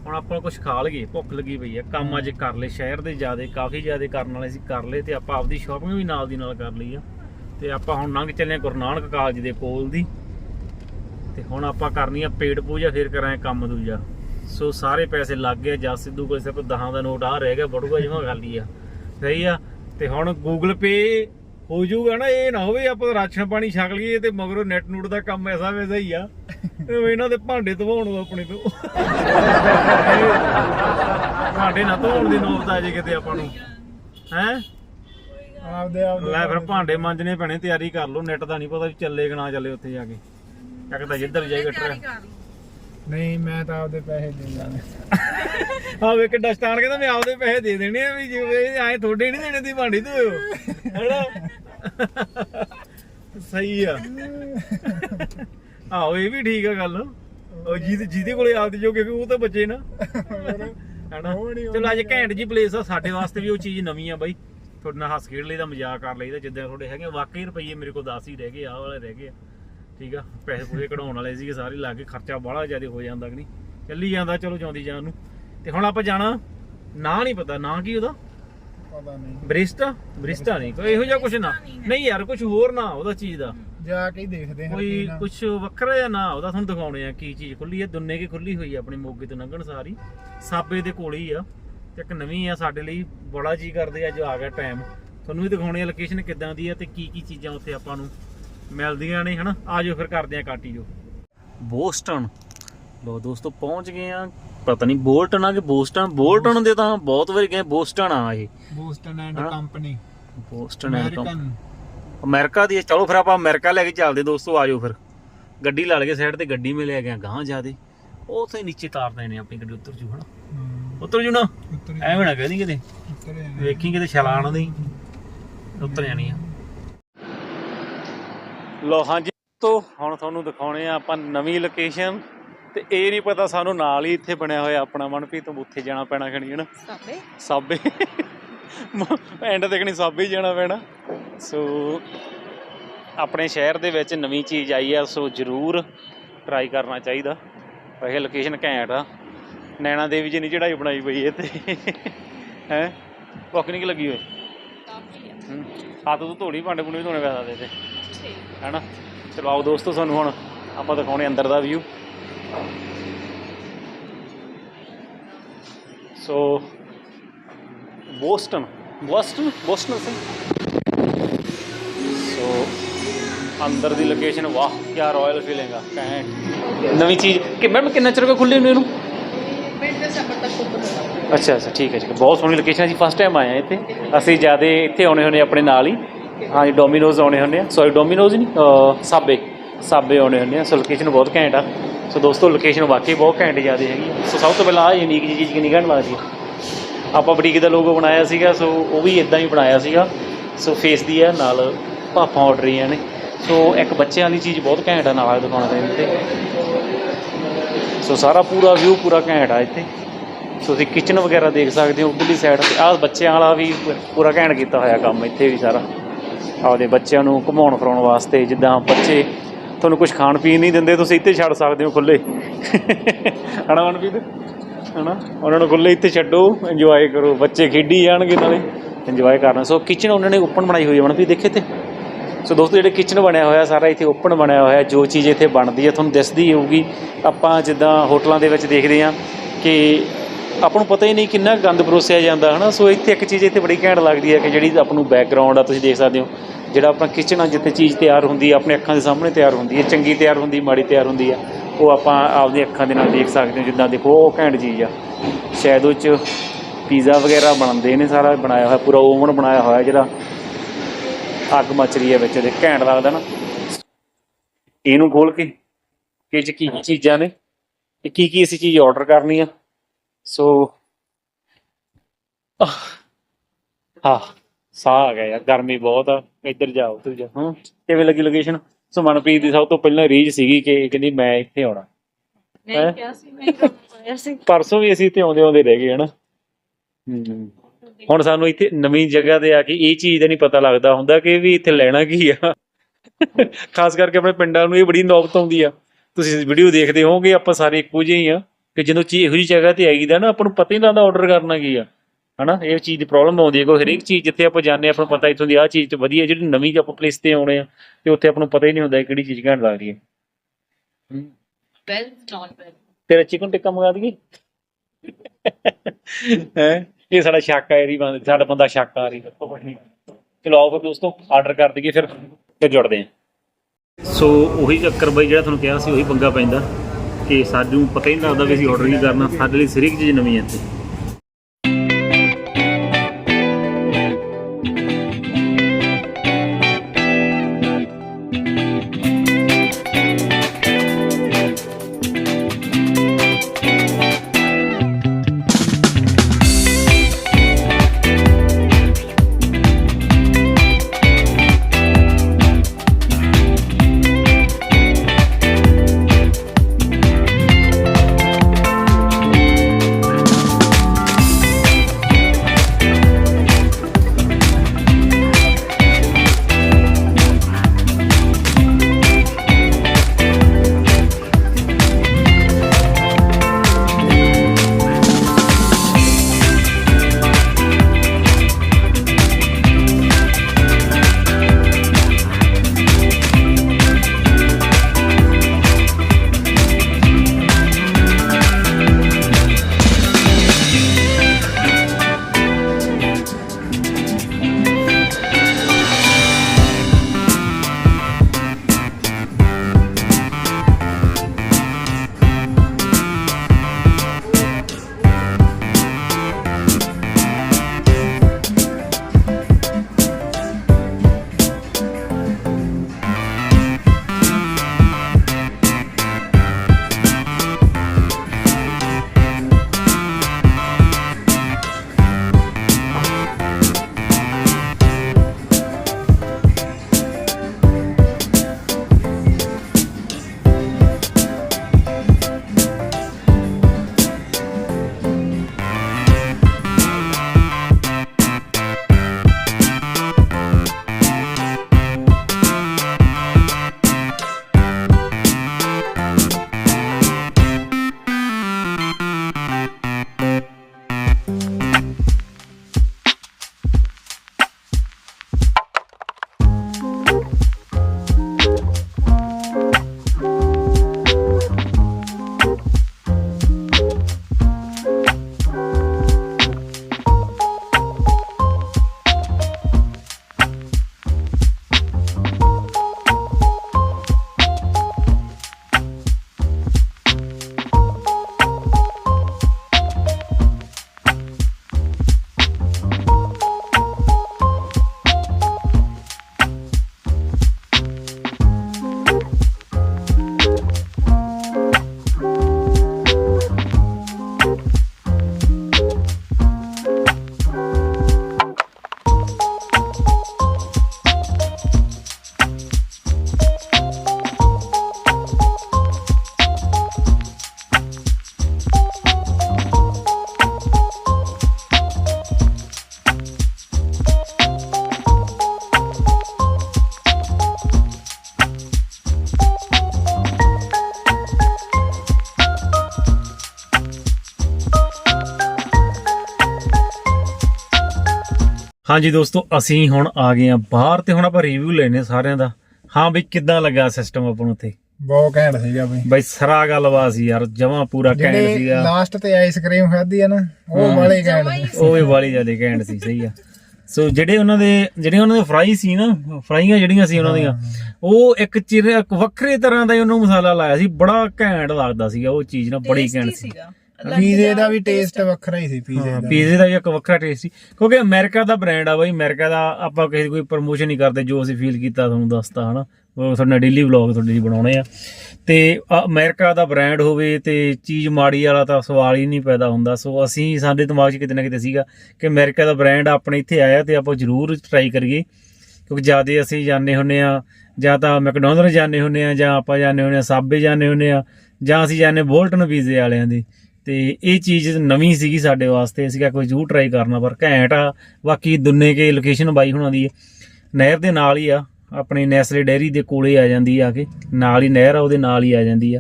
ਹੁਣ ਆਪਾਂ ਕੁਝ ਖਾ ਲਈਏ ਭੁੱਖ ਲੱਗੀ ਪਈ ਆ। ਕੰਮ ਅੱਜ ਕਰ ਲਏ ਸ਼ਹਿਰ ਦੇ ਜਿਆਦੇ ਕਾਫੀ ਜਿਆਦੇ ਕਰਨ ਵਾਲੇ ਸੀ ਕਰ ਲਏ ਤੇ ਆਪਾਂ ਆਪਦੀ ਸ਼ਾਪਿੰਗ ਵੀ ਨਾਲ ਦੀ ਨਾਲ ਕਰ ਲਈ ਆ। ਤੇ ਆਪਾਂ ਹੁਣ ਲੰਘ ਚੱਲੇ ਗੁਰੂ ਨਾਨਕ ਕਾਲਜ ਦੇ ਕੋਲ ਦੀ। ਤੇ ਹੁਣ ਆਪਾਂ ਕਰਨੀ ਆ ਪੇਟ ਪੂਜਾ ਫਿਰ ਕਰਾਂਗੇ ਕੰਮ ਦੂਜਾ। ਸੋ ਸਾਰੇ ਪੈਸੇ ਲੱਗ ਗਏ ਜਸ ਸਿੱਧੂ ਕੋਲ ਸਿਰਫ 10 ਦਾ ਨੋਟ ਆ ਰਹਿ ਗਿਆ ਬੜੂਗਾ ਜਮਾ ਖਾਲੀ ਆ। ਸਹੀ ਆ? ਤੇ ਹੁਣ ਗੂਗਲ ਪੇ ਹੋ ਜਾਊਗਾ ਨਾ ਇਹ ਨਾ ਹੋਵੇ ਆਪਾਂ ਰਾਸ਼ਨ ਪਾਣੀ ਛਕ ਲਈਏ ਤੇ ਮਗਰੋਂ ਨੈਟ ਨੂਟ ਦਾ ਕੰਮ ਐਸਾ ਵੈਸਾ ਹੀ ਆ। ਤੇ ਇਹਨਾਂ ਦੇ ਭਾਂਡੇ ਧਵਾਉਣ ਨੂੰ ਆਪਣੇ ਤੋਂ। ਭਾਂਡੇ ਨਾ ਧੋਣ ਦੀ ਨੌਬਤ ਆ ਜੇ ਕਿਤੇ ਆਪਾਂ ਨੂੰ। ਹੈ? ਆਪਦੇ ਆਪਦੇ ਲੈ ਫਿਰ ਭਾਂਡੇ। ਮਾਂਜਣੇ ਪੈਣੇ ਤਿਆਰੀ ਕਰ ਲਓ ਨੈਟ ਦਾ ਨਹੀਂ ਪਤਾ ਵੀ ਚੱਲੇ ਕਿ ਨਾ ਚੱਲੇ ਉੱਥੇ ਜਾ ਕੇ। ਜਿੱਧਰ ਜਾਏਗਾ ਟਰੈਕ ਲਈ ਨਹੀਂ ਮੈਂ ਤਾਂ ਆਪਦੇ ਪੈਸੇ ਦੇ ਦਾਂਗਾ ਆ ਵੇ ਕਿ ਡਸਟਾਨ ਕਹਿੰਦਾ ਮੈਂ ਆਪਦੇ ਪੈਸੇ ਦੇ ਦੇਣੇ ਆ ਵੀ ਜਿਵੇਂ ਐ ਤੁਹਾਡੇ ਨਹੀਂ ਦੇਣੇ ਦੀ ਭਾਂਡੀ ਧੋਇਓ ਹੈਨਾ? ਸਹੀ ਆ। ਆਹੋ ਇਹ ਵੀ ਠੀਕ ਆ ਗੱਲ। ਉਹ ਜਿਹਦੇ ਜਿਹਦੇ ਕੋਲੇ ਆਪਦੇ ਜੋਗੇ ਕੋਈ ਉਹ ਤਾਂ ਬਚੇ ਨਾ। ਹੈਨਾ? ਚਲੋ ਅੱਜ ਘੈਂਟ ਜੀ ਪਲੇਸ ਆ ਸਾਡੇ ਵਾਸਤੇ ਵੀ ਉਹ ਚੀਜ਼ ਨਵੀਂ ਆ ਬਾਈ। ਤੁਹਾਡੇ ਨਾਲ ਹੱਸ ਖੇਡ ਲਈਦਾ ਮਜ਼ਾਕ ਕਰ ਲਈਦਾ ਜਿੱਦਾਂ ਤੁਹਾਡੇ ਹੈਗੇ ਵਾਕਈ ਰੁਪਈਏ ਮੇਰੇ ਕੋਲ 10 ਹੀ ਰਹਿ ਗਏ ਆਹ ਵਾਲੇ ਰਹਿ ਗਏ ਆ। ਠੀਕ ਆ? ਪੈਸੇ ਪੂਰੇ ਕਢਾਉਣ ਵਾਲੇ ਸੀਗੇ ਸਾਰੇ ਲਾ ਕੇ ਖਰਚਾ ਬਾਹਲਾ ਜ਼ਿਆਦਾ ਹੋ ਜਾਂਦਾ ਕਿ ਨਹੀਂ? ਚੱਲੀ ਜਾਂਦਾ ਚਲੋ ਜਾਂਦੀ ਜਾਣ ਨੂੰ। ਤੇ ਹੁਣ ਆਪਾਂ ਜਾਣਾ ਨਾਂ ਨਹੀਂ ਪਤਾ ਨਾਂ ਕੀ ਉਹਦਾ? ਪਤਾ ਨਹੀਂ। ਬ੍ਰਿਸਟਾ ਬ੍ਰਿਸਟਾ ਨਹੀਂ ਕੋਈ ਇਹੋ ਜਿਹਾ ਕੁਝ ਨਾ। ਨਹੀਂ ਯਾਰ ਕੁਝ ਹੋਰ ਨਾ ਉਹਦਾ ਚੀਜ਼ ਦਾ। ਜਾ ਕੇ ਹੀ ਦੇਖਦੇ ਹਾਂ ਕੋਈ ਕੀ ਨਾ। ਕੁਝ ਵੱਖਰਾ ਜਿਹਾ ਨਾ ਉਹਦਾ ਤੁਹਾਨੂੰ ਦਿਖਾਉਣੇ ਆ ਕੀ ਚੀਜ਼ ਖੁੱਲੀ ਹੈ। ਦੁੰਨੇ ਕੀ ਖੁੱਲੀ ਹੋਈ ਆ ਆਪਣੀ ਮੋਗੇ ਤੋਂ ਲੰਘਣ ਸਾਰੀ। ਸਾਬੇ ਦੇ ਕੋਲ ਹੀ ਆ। ਤੇ ਇੱਕ ਨਵੀਂ ਆ ਸਾਡੇ ਲਈ ਬੜਾ ਜੀ ਕਰਦੇ ਅੱਜ ਆ ਗਿਆ ਟਾਈਮ ਤੁਹਾਨੂੰ ਵੀ ਦਿਖਾਉਣੀ ਆ ਲੋਕੇਸ਼ਨ ਕਿੱਦਾਂ ਦੀ ਆ ਤੇ ਕੀ ਕੀ ਚੀਜ਼ਾਂ ਉੱਥੇ ਆਪਾਂ ਨੂੰ ਮਿਲਦੀਆਂ ਨੇ ਹਨਾ? ਆਜੋ ਫਿਰ ਕਰਦੇ ਆ ਕਾਟੀ ਜੋ। ਬੋਸਟਨ। ਲੋ ਦੋਸਤੋ ਪਹੁੰਚ ਗਏ ਆ। ਪਤਾ ਨਹੀਂ ਬੋਲਟਨ ਆ ਕਿ ਬੋਸਟਨ? ਬੋਲਟਨ ਦੇ ਤਾਂ ਬਹੁਤ ਵਾਰੀ ਗਏ ਬੋਸਟਨ ਆ ਇਹ। Boston and. Company. Boston and ਕੰਪ- American. America ਦੀ। ਚਲੋ ਫਿਰ ਆਪਾਂ ਅਮਰੀਕਾ ਲੈ ਕੇ ਚੱਲਦੇ ਦੋਸਤੋ ਆਜੋ ਫਿਰ। ਗੱਡੀ ਲਾ ਲਗੇ ਸਾਈਡ ਤੇ ਗੱਡੀ ਮੇ ਲੈ ਗਿਆ ਗਾਂ ਜਾਦੇ ਉੱਥੇ ਨੀਚੇ ਤਾਰਦੇ ਨੇ ਆਪਣੀ ਗੱਡੀ ਉੱਤਰ ਜੂ ਹਨਾ? ਉੱਤਰ ਜੂ ਨਾ? ਐਵੇਂ ਨਾ ਕਹਦੀ ਕਿਤੇ। ਵੇਖੀ ਕਿਤੇ ਛਲਾਣ ਦੀ ਉੱਤਰ ਜਾਣੀ ਆ। ਲੋ ਹਾਂਜੀ ਤੋਂ ਹੁਣ ਤੁਹਾਨੂੰ ਦਿਖਾਉਣੇ ਆ ਆਪਾਂ ਨਵੀਂ ਲੋਕੇਸ਼ਨ ਤੇ ਇਹ ਨਹੀਂ ਪਤਾ ਸਾਨੂੰ ਨਾਲ ਹੀ ਇੱਥੇ ਬਣਿਆ ਹੋਇਆ ਆਪਣਾ ਮਨਪ੍ਰੀਤ ਤੋਂ ਉੱਥੇ ਜਾਣਾ ਪੈਣਾ ਖਣੀ ਹੈ ਨਾ? ਸਾਬੇ। ਸਾਬੇ। ਐਂਡ ਤੇ ਕਣੀ ਸਾਬੇ ਹੀ ਜਾਣਾ ਪੈਣਾ। ਸੋ ਆਪਣੇ ਸ਼ਹਿਰ ਦੇ ਵਿੱਚ ਨਵੀਂ ਚੀਜ਼ ਆਈ ਆ ਸੋ ਜ਼ਰੂਰ ਟਰਾਈ ਕਰਨਾ ਚਾਹੀਦਾ। ਵੈਸੇ ਲੋਕੇਸ਼ਨ ਘੈਂਟ ਆ। ਨੈਣਾ ਦੇਵੀ ਜੀ ਨੇ ਚੜਾਈ ਬਣਾਈ ਪਈ ਇਹ ਤੇ ਹੈ? ਭੁੱਖ ਨਹੀਂ ਲੱਗੀ ਹੋਏ? ਕਾਫੀ ਆ। ਹੂੰ। ਹੱਥ ਤੋਂ ਧੋਣੀ ਭਾਂਡੇ ਭੁੰਡੇ ਵੀ ਧੋਣੇ ਪੈਸਾ ਦੇ ਤੇ ਹੈਨਾ? ਚਲੋ ਆਓ ਦੋਸਤੋ ਸਾਨੂੰ ਹੁਣ ਆਪਾਂ ਦਿਖਾਉਣੇ ਅੰਦਰ ਦਾ view so Boston Boston Boston ਸੀ। ਸੋ ਅੰਦਰ ਦੀ ਲੋਕੇਸ਼ਨ ਵਾਹ ਕੀ ਰਾਇਲ ਫੀਲਿੰਗ ਆ ਕੈਂਟ ਨਵੀਂ ਚੀਜ਼। ਕਿ ਮੈਮ ਕਿੰਨਾ ਚਿਰ ਹੋ ਗਿਆ ਖੁੱਲੇ ਨੂੰ ਹੋਣਾ। ਅੱਛਾ ਅੱਛਾ ਠੀਕ ਹੈ ਹੈ। ਬਹੁਤ ਸੋਹਣੀ ਲੋਕੇਸ਼ਨ ਹੈ ਜੀ ਫਸਟ ਟਾਈਮ ਆਏ ਹਾਂ ਇੱਥੇ। ਅਸੀਂ ਜ਼ਿਆਦਾ ਇੱਥੇ ਆਉਣੇ ਹੁੰਦੇ ਆਪਣੇ ਨਾਲ ਹੀ। ਹਾਂਜੀ ਡੋਮੀਨੋਜ਼ ਆਉਣੇ ਹੁੰਦੇ ਆ। ਸੌਰੀ ਡੋਮੀਨੋਜ਼ ਨਹੀਂ ਸਾਬੇ ਸਾਬੇ ਆਉਣੇ ਹੁੰਦੇ ਆ। ਸੋ ਲੋਕੇਸ਼ਨ ਬਹੁਤ ਘੈਂਟ ਆ। ਸੋ ਦੋਸਤੋ ਲੋਕੇਸ਼ਨ ਵਾਕਈ ਬਹੁਤ ਘੈਂਟ ਜ਼ਿਆਦਾ ਹੈਗੀ ਆ। ਸੋ ਸਭ ਤੋਂ ਪਹਿਲਾਂ ਆ ਯੂਨੀਕ ਜੀ ਚੀਜ਼ ਕਿੰਨੀ ਘੈਂਟ ਲੱਗਦੀ ਹੈ ਆਪਾਂ ਬੁਟੀਕ ਦਾ ਲੋਗੋ ਬਣਾਇਆ ਸੀਗਾ ਸੋ ਉਹ ਵੀ ਇਦਾਂ ਹੀ ਬਣਾਇਆ ਸੀਗਾ। ਸੋ ਫੇਸ ਦੀ ਆ, ਨਾਲ ਭਾਫਾਂ ਆਰਡਰ ਰਹੀਆਂ ਨੇ। ਸੋ ਇੱਕ ਬੱਚਿਆਂ ਦੀ ਚੀਜ਼ ਬਹੁਤ ਘੈਂਟ ਆ ਨਾਲ ਦੁਕਾਨ ਤੇ ਤੇ ਸੋ ਸਾਰਾ ਪੂਰਾ ਵਿਊ ਪੂਰਾ ਘੈਂਟ ਆ ਇੱਥੇ। ਸੋ ਤੁਸੀਂ ਕਿਚਨ ਵਗੈਰਾ ਦੇਖ ਸਕਦੇ ਹੋ, ਉਧਰਲੀ ਸਾਈਡ ਤੇ। ਆਹ ਬੱਚਿਆਂ ਵਾਲਾ ਵੀ ਪੂਰਾ ਘੈਂਟ ਕੀਤਾ ਹੋਇਆ ਕੰਮ ਇੱਥੇ ਵੀ ਸਾਰਾ। ਆਪਦੇ ਬੱਚਿਆਂ ਨੂੰ ਘੁਮਾਉਣ ਫਿਰਾਉਣ ਵਾਸਤੇ, ਜਿੱਦਾਂ ਬੱਚੇ ਤੁਹਾਨੂੰ ਕੁਝ ਖਾਣ ਪੀਣ ਨਹੀਂ ਦਿੰਦੇ, ਤੁਸੀਂ ਇੱਥੇ ਛੱਡ ਸਕਦੇ ਹੋ ਖੁੱਲੇ ਹਣਾ ਮਨਪ੍ਰੀਤ? ਹਨਾ? ਉਹਨਾਂ ਨੂੰ ਖੁੱਲੇ ਇੱਥੇ ਛੱਡੋ ਇੰਜੋਏ ਕਰੋ। ਬੱਚੇ ਖੇਡੀ ਜਾਣਗੇ ਨਾਲੇ ਇੰਜੋਏ ਕਰਨਾ। ਸੋ ਕਿਚਨ ਉਹਨਾਂ ਨੇ ਓਪਨ ਬਣਾਈ ਹੋਈ ਹੈ ਮਨਪ੍ਰੀਤ, ਦੇਖੇ ਤੇ ਸੋ ਦੋਸਤੋ, ਜਿਹੜੇ ਕਿਚਨ ਬਣਿਆ ਹੋਇਆ, ਸਾਰਾ ਇੱਥੇ ਓਪਨ ਬਣਿਆ ਹੋਇਆ, ਜੋ ਚੀਜ਼ ਇੱਥੇ ਬਣਦੀ ਹੈ, ਤੁਹਾਨੂੰ ਦਿਸਦੀ ਹੋਊਗੀ। ਆਪਾਂ ਜਿੱਦਾਂ ਹੋਟਲਾਂ ਦੇ ਵਿੱਚ ਦੇਖਦੇ ਹਾਂ ਕਿ ਆਪਾਂ ਨੂੰ ਪਤਾ ਹੀ ਨਹੀਂ ਕਿੰਨਾ ਗੰਦ ਪਰੋਸਿਆ ਜਾਂਦਾ, ਹਨਾ? ਸੋ ਇੱਥੇ ਇੱਕ ਚੀਜ਼ ਇੱਥੇ ਬੜੀ ਘੈਂਟ ਲੱਗਦੀ ਹੈ ਕਿ ਜਿਹੜੀ ਆਪਾਂ ਨੂੰ ਬੈਕਗ੍ਰਾਉਂਡ ਆ, ਤੁਸੀਂ ਦੇਖ ਸਕਦੇ ਹੋ, ਜਿਹੜਾ ਆਪਣਾ ਕਿਚਨ ਆ, ਜਿੱਥੇ ਚੀਜ਼ ਤਿਆਰ ਹੁੰਦੀ ਆ, ਆਪਣੇ ਅੱਖਾਂ ਦੇ ਸਾਹਮਣੇ ਤਿਆਰ ਹੁੰਦੀ ਹੈ, ਚੰਗੀ ਤਿਆਰ ਹੁੰਦੀ, ਮਾੜੀ ਤਿਆਰ ਹੁੰਦੀ ਆ, ਉਹ ਆਪਾਂ ਆਪਦੀਆਂ ਅੱਖਾਂ ਦੇ ਨਾਲ ਦੇਖ ਸਕਦੇ ਹਾਂ, ਜਿੱਦਾਂ ਦੇਖੋ, ਉਹ ਘੈਂਟ ਚੀਜ਼ ਆ। ਸ਼ਾਇਦ ਉਹ 'ਚ ਪੀਜ਼ਾ ਵਗੈਰਾ ਬਣਦੇ ਨੇ ਸਾਰਾ, ਬਣਾਇਆ ਹੋਇਆ, ਪੂਰਾ ਓਵਨ ਬਣਾਇਆ ਹੋਇਆ ਜਿਹੜਾ ਅੱਗ ਮੱਚ ਰਹੀ ਹੈ ਵਿੱਚ ਦੇ ਘੈਂਟ ਲੱਗਦਾ ਨਾ। ਇਹਨੂੰ ਖੋਲ ਕੇ ਕਿ ਚ ਕੀ ਕੀ ਚੀਜ਼ਾਂ ਨੇ ਤੇ ਕੀ ਕੀ ਅਸੀਂ ਚੀਜ਼ ਆਰਡਰ ਕਰਨੀ ਆ? ਸੋ ਹਾਂ ਸਾਹ ਆ ਗਿਆ ਯਾਰ ਗਰਮੀ ਬਹੁਤ ਆ ਇੱਧਰ ਜਾਓ ਤੁਸੀਂ ਜਾ ਹਾਂ ਕਿਵੇਂ ਲੱਗੀ ਲੋਕੇਸ਼ਨ ਸੋ ਮਨਪ੍ਰੀਤ ਦੀ ਸਭ ਤੋਂ ਪਹਿਲਾਂ ਰੀਜ ਸੀਗੀ ਕਿ ਕਹਿੰਦੀ ਮੈਂ ਇੱਥੇ ਆਉਣਾ। ਹੈਂ? ਨਹੀਂ ਕਿਹਾ ਸੀ ਮੈਂ ਆਇਆ ਸੀ। ਪਰਸੋਂ ਵੀ ਅਸੀਂ ਇੱਥੇ ਆਉਂਦੇ ਆਉਂਦੇ ਰਹਿ ਗਏ ਹਨਾ? ਹੂੰ ਹੁਣ ਸਾਨੂੰ ਇੱਥੇ ਨਵੀਂ ਜਗ੍ਹਾ ਤੇ ਆ ਕੇ ਇਹ ਚੀਜ਼ ਦਾ ਨਹੀਂ ਪਤਾ ਲੱਗਦਾ ਹੁੰਦਾ ਕਿ ਵੀ ਇੱਥੇ ਲੈਣਾ ਕੀ ਆ। ਖਾਸ ਕਰਕੇ ਆਪਣੇ ਪਿੰਡਾਂ ਨੂੰ ਇਹ ਬੜੀ ਨੌਬਤ ਆਉਂਦੀ ਆ। ਤੁਸੀਂ ਵੀਡੀਓ ਦੇਖਦੇ ਹੋਵੋਗੇ ਆਪਾਂ ਸਾਰੇ ਇੱਕੋ ਜਿਹੇ ਹੀ ਆ। ਕਿ ਜਦੋਂ ਚੀਜ਼ ਇਹੋ ਜਿਹੀ ਜਗ੍ਹਾ ਤੇ ਆਈਦਾ ਨਾ ਆਪਾਂ ਨੂੰ ਪਤਾ ਹੀ ਨਹੀਂ ਲੱਗਦਾ ਆਰਡਰ ਕਰਨਾ ਕੀ ਆ। ਹਨਾ? ਇਹ ਚੀਜ਼ ਦੀ ਪ੍ਰੋਬਲਮ ਆਉਂਦੀ ਹੈ ਕੋਈ ਹਰੇਕ ਚੀਜ਼ ਜਿੱਥੇ ਆਪਾਂ ਜਾਂਦੇ ਆਪਾਂ ਨੂੰ ਪਤਾ ਇੱਥੋਂ ਦੀ ਆਹ ਚੀਜ਼ ਤੇ ਵਧੀਆ ਜਿਹੜੀ ਨਵੀਂ ਜੇ ਆਪਾਂ ਪਲੇਸ ਤੇ ਆਉਣੇ ਆ ਤੇ ਉੱਥੇ ਆਪਾਂ ਨੂੰ ਪਤਾ ਹੀ ਨਹੀਂ ਹੁੰਦਾ ਕਿਹੜੀ ਚੀਜ਼ ਘੈਂਟ ਲੱਗਦੀ ਹੈ। ਹੂੰ। ਵੈਲ ਡਨ ਵੈਲ ਤੇਰਾ ਚਿਕਨ ਟਿੱਕਾ ਮੰਗਾ ਦਈਏ? ਹੈ? ਇਹ ਸਾਡਾ ਸ਼ਾਕਾਹਾਰੀ ਬੰਦਾ ਸਾਡਾ ਬੰਦਾ ਸ਼ਾਕਾਹਾਰੀ ਚਲੋ ਆਓ ਫਿਰ ਦੋਸਤੋ ਆਰਡਰ ਕਰ ਦਈਏ ਫਿਰ ਫਿਰ ਜੁੜਦੇ ਹਾਂ। ਸੋ ਉਹੀ ਚੱਕਰ ਬਈ ਜਿਹੜਾ ਤੁਹਾਨੂੰ ਕਿਹਾ ਸੀ ਉਹੀ ਪੰਗਾ ਪੈਂਦਾ। ਕਿ ਸਾਨੂੰ ਪਤਾ ਹੀ ਨਹੀਂ ਲੱਗਦਾ ਵੀ ਅਸੀਂ ਆਰਡਰ ਕੀ ਕਰਨਾ। ਸਾਡੇ ਲਈ ਸਿਰਫ ਚੀਜ਼ ਨਵੀਂ ਹੈ ਇੱਥੇ। ਹਾਂਜੀ ਦੋਸਤੋ ਅਸੀਂ ਹੁਣ ਆ ਗਏ ਆ ਬਾਹਰ ਤੇ ਹੁਣ ਆਪਾਂ ਰਿਵਿਊ ਲੈਣੇ ਸਾਰਿਆਂ ਦਾ। ਹਾਂ ਬਈ ਕਿੱਦਾਂ ਲੱਗਾ ਸਿਸਟਮ ਆਪਾਂ ਨੂੰ ਉੱਥੇ? ਬਹੁਤ ਘੈਂਟ ਸੀਗਾ ਬਈ। ਬਈ ਸਰਾ ਗੱਲਬਾਤ ਸੀ ਯਾਰ ਜਮਾ ਪੂਰਾ ਘੈਂਟ ਜਿਹੜੇ ਸੀਗਾ। ਲਾਸਟ ਤੇ ਆਈਸਕ੍ਰੀਮ ਖਾਧੀ ਆ ਨਾ ਉਹ ਵਾਲੇ ਘੈਂਟ ਸੀ। ਉਹ ਵੀ ਵਾਲੀ ਜ਼ਿਆਦਾ ਘੈਂਟ ਸੀ ਸਹੀ ਆ। ਸੋ ਜਿਹੜੇ ਉਹਨਾਂ ਦੇ ਜਿਹੜੀਆਂ ਉਹਨਾਂ ਦੇ ਫਰਾਈ ਸੀ ਨਾ ਫਰਾਈਆਂ ਜਿਹੜੀਆਂ ਸੀ ਉਹਨਾਂ ਦੀਆਂ ਉਹ ਇੱਕ ਚਿਰ ਇੱਕ ਵੱਖਰੇ ਤਰ੍ਹਾਂ ਦਾ ਹੀ ਉਹਨੂੰ ਮਸਾਲਾ ਲਾਇਆ ਸੀ। ਬੜਾ ਘੈਂਟ ਲੱਗਦਾ ਸੀਗਾ ਉਹ ਚੀਜ਼ ਨਾ ਬੜੀ ਘੈਂਟ ਸੀ। ਸੀਗਾ। ਪੀਜ਼ੇ ਦਾ ਵੀ ਟੇਸਟ ਵੱਖਰਾ ਹੀ ਸੀ ਪੀਜ਼ੇ ਦਾ ਪੀਜ਼ੇ ਦਾ ਵੀ ਇੱਕ ਵੱਖਰਾ ਟੇਸਟ ਸੀ। ਕਿਉਂਕਿ ਅਮਰੀਕਾ ਦਾ ਬ੍ਰਾਂਡ ਆ ਬਾਈ ਅਮਰੀਕਾ ਦਾ ਆਪਾਂ ਕਿਸੇ ਦੀ ਕੋਈ ਪ੍ਰੋਮੋਸ਼ਨ ਨਹੀਂ ਕਰਦੇ ਜੋ ਅਸੀਂ ਫੀਲ ਕੀਤਾ ਤੁਹਾਨੂੰ ਦੱਸਤਾ ਹਨਾ। ਉਹ ਤੁਹਾਡਾ ਡੇਲੀ ਵਲੌਗ ਤੁਹਾਡੇ ਲਈ ਬਣਾਉਣੇ ਆ। ਤੇ ਅਮਰੀਕਾ ਦਾ ਬ੍ਰਾਂਡ ਹੋਵੇ ਤੇ ਚੀਜ਼ ਮਾੜੀ ਵਾਲਾ ਤਾਂ ਸਵਾਲ ਹੀ ਨਹੀਂ ਪੈਦਾ ਹੁੰਦਾ। ਸੋ ਅਸੀਂ ਸਾਡੇ ਦਿਮਾਗ 'ਚ ਕਿਤੇ ਨਾ ਕਿਤੇ ਸੀਗਾ ਕਿ ਅਮਰੀਕਾ ਦਾ ਬ੍ਰਾਂਡ ਆਪਣੇ ਇੱਥੇ ਆਇਆ ਤੇ ਆਪਾਂ ਜ਼ਰੂਰ ਟਰਾਈ ਕਰੀਏ। ਕਿਉਂਕਿ ਜ਼ਿਆਦਾ ਅਸੀਂ ਜਾਣੇ ਹੁੰਨੇ ਆ ਜਾਂ ਤਾਂ ਮੈਕਡੋਨਲਡ ਜਾਣੇ ਹੁੰਨੇ ਆ ਜਾਂ ਆਪਾਂ ਜਾਣੇ ਹੁੰਨੇ ਆ ਸਾਬੇ ਜਾਣੇ ਹੁੰਨੇ ਆ ਜਾਂ ਅਸੀਂ ਜਾਣੇ ਬੋਲਟਨ ਪੀਜ਼ੇ ਵਾਲਿਆਂ ਦੀ। ਤੇ ਇਹ ਚੀਜ਼ ਨਵੀਂ ਸੀਗੀ ਸਾਡੇ ਵਾਸਤੇ। ਅਸੀਂ ਕਿਹਾ ਕੋਈ ਜ਼ਰੂਰ ਟਰਾਈ ਕਰਨਾ ਪਰ ਘੈਂਟ ਆ। ਬਾਕੀ ਦੁੰਨੇ ਕੇ ਲੋਕੇਸ਼ਨ ਬਾਈ ਹੁਣਾਂ ਦੀ ਹੈ। ਨਹਿਰ ਦੇ ਨਾਲ ਹੀ ਆ। ਆਪਣੀ ਨੈਸਲੇ ਡੈਰੀ ਦੇ ਕੋਲੇ ਆ ਜਾਂਦੀ ਆ ਕੇ। ਨਾਲ ਹੀ ਨਹਿਰ ਆ ਉਹਦੇ ਨਾਲ ਹੀ ਆ ਜਾਂਦੀ ਆ।